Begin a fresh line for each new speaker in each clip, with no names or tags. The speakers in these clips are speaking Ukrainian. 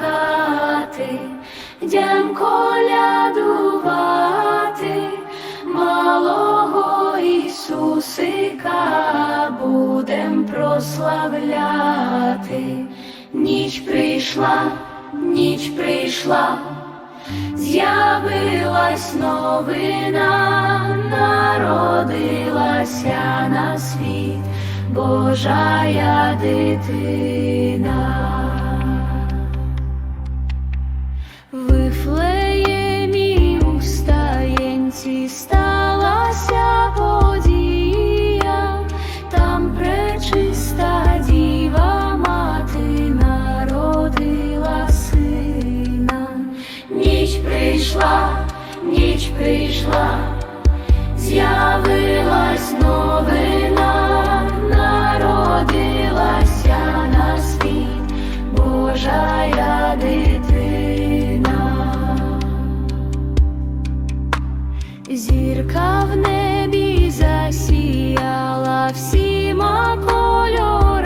хати, дям колядувати, малого Ісусика будем прославляти. Ніч прийшла, ніч прийшла, з'явилась новина, народилася на світ Божая дитина. Вифлеємі у сталася подія, там пречиста діва мати народила сина. Ніч прийшла, ніч прийшла, з'явилась Зірка в небі засіяла всіма кольорами,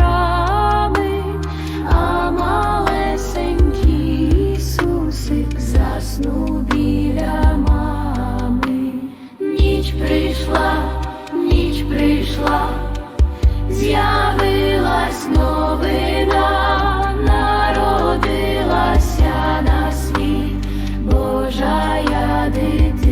а малесенький Ісусик заснув біля мами. Ніч прийшла, ніч прийшла, з'явилась новина, народилася на світ Божая дитина.